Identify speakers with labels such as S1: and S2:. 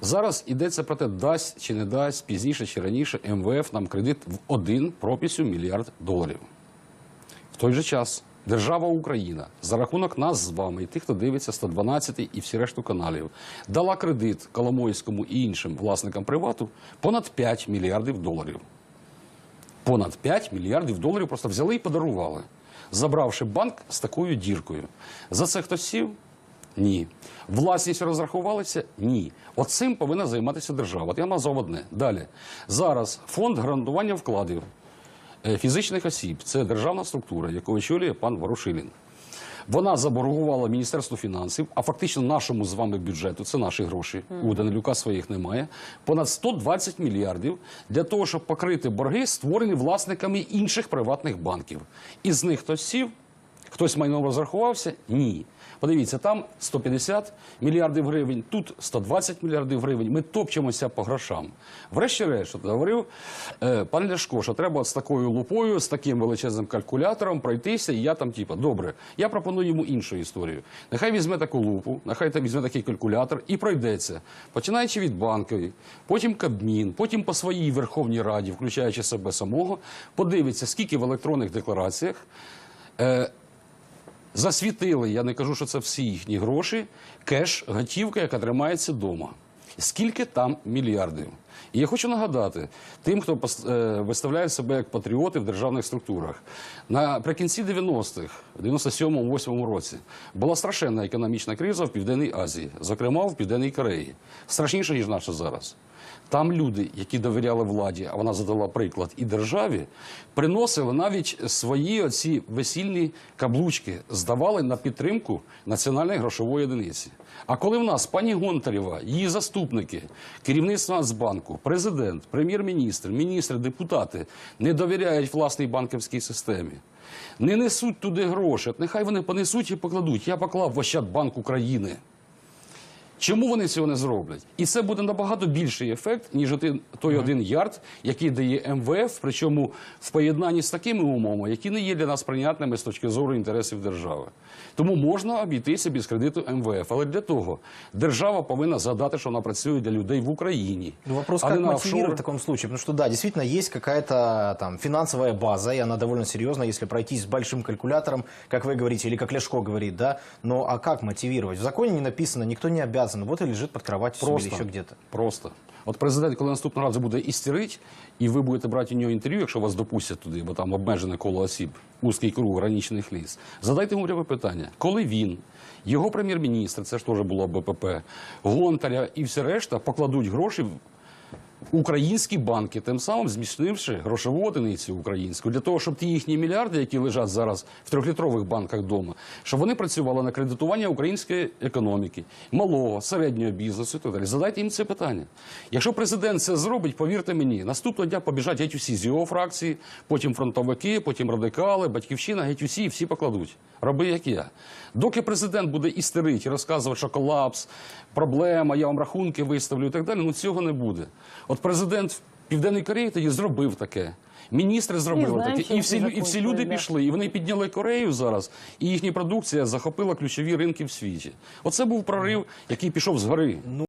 S1: Зараз йдеться про те, дасть чи не дасть пізніше чи раніше МВФ нам кредит в один прописю мільярд доларів. В той же час держава Україна за рахунок нас з вами і тих, хто дивиться 112 і всі решту каналів, дала кредит Коломойському і іншим власникам привату понад 5 мільярдів доларів. Понад 5 мільярдів доларів просто взяли і подарували, забравши банк з такою діркою. За це хтось сів? Ні. Власність розрахувалися? Ні. Оцим повинна займатися держава. От я назвав одне. Далі. Зараз фонд гарантування вкладів е, фізичних осіб це державна структура, яку очолює пан Ворошилін. Вона заборгувала Міністерству фінансів, а фактично нашому з вами бюджету, це наші гроші. У Данилюка своїх немає. Понад 120 мільярдів для того, щоб покрити борги, створені власниками інших приватних банків. Із них хтось сів, хтось майном розрахувався? Ні. Подивіться, там 150 мільярдів гривень, тут 120 мільярдів гривень. Ми топчемося по грошам. Врешті-решт, говорив е, пан Ляшко, що треба з такою лупою, з таким величезним калькулятором пройтися, і я там, типа, добре. Я пропоную йому іншу історію. Нехай візьме таку лупу, нехай та візьме такий калькулятор і пройдеться, починаючи від банкової, потім Кабмін, потім по своїй Верховній Раді, включаючи себе самого, подивиться, скільки в електронних деклараціях. Е, засвітили, я не кажу, що це всі їхні гроші, кеш, готівка, яка тримається вдома. Скільки там мільярдів? І я хочу нагадати тим, хто е, виставляє себе як патріоти в державних структурах. Наприкінці 90-х, в 97-8 році, була страшенна економічна криза в Південній Азії, зокрема в Південній Кореї. Страшніше, ніж наша зараз. Там люди, які довіряли владі, а вона задала приклад і державі, приносили навіть свої оці весільні каблучки, здавали на підтримку національної грошової одиниці. А коли в нас пані Гонтарєва, її заступники, керівництво Нацбанку, президент, прем'єр-міністр, міністри, депутати не довіряють власній банківській системі, не несуть туди гроші, нехай вони понесуть і покладуть. Я поклав в Ощадбанк України. Чому вони цього не зроблять? І це буде набагато більший ефект, ніж той один ярд, який дає МВФ, причому в поєднанні з такими умовами, які не є для нас прийнятними з точки зору інтересів держави. Тому можна обійтися без кредиту МВФ. Але для того держава повинна згадати, що вона працює для людей в Україні.
S2: Ну, вопрос,
S1: а
S2: как
S1: не
S2: мотивировать
S1: офшор.
S2: в таком случае? Потому что, да, действительно, есть какая-то там финансовая база, и она довольно серьезная, если пройтись с большим калькулятором, как вы говорите, или как Лешко говорит, да. Но а как мотивировать? В законе не написано, никто не обязан. Вот и лежит под кроватью
S1: Просто.
S2: еще где-то.
S1: Просто. От президент, коли наступного разу буде істерить, і ви будете брати у нього інтерв'ю, якщо вас допустять туди, бо там обмежене коло осіб, узкий круг граничних ліс, задайте йому пряме питання. Коли він, його прем'єр-міністр, це ж теж було БПП, Гонтаря і все решта покладуть гроші українські банки, тим самим зміцнивши грошову одиницю українську, для того, щоб ті їхні мільярди, які лежать зараз в трьохлітрових банках вдома, щоб вони працювали на кредитування української економіки, малого, середнього бізнесу і так далі. Задайте їм це питання. Якщо президент це зробить, повірте мені, наступного дня побіжать геть усі з його фракції, потім фронтовики, потім радикали, батьківщина, геть усі, і всі покладуть. Роби як я. Доки президент буде істерити, розказувати, що колапс, проблема, я вам рахунки виставлю і так далі, ну цього не буде. Президент Південної Кореї тоді зробив таке. Міністри зробили таке, і всі, і всі люди пішли. І вони підняли Корею зараз, і їхня продукція захопила ключові ринки в світі. Оце був прорив, який пішов згори.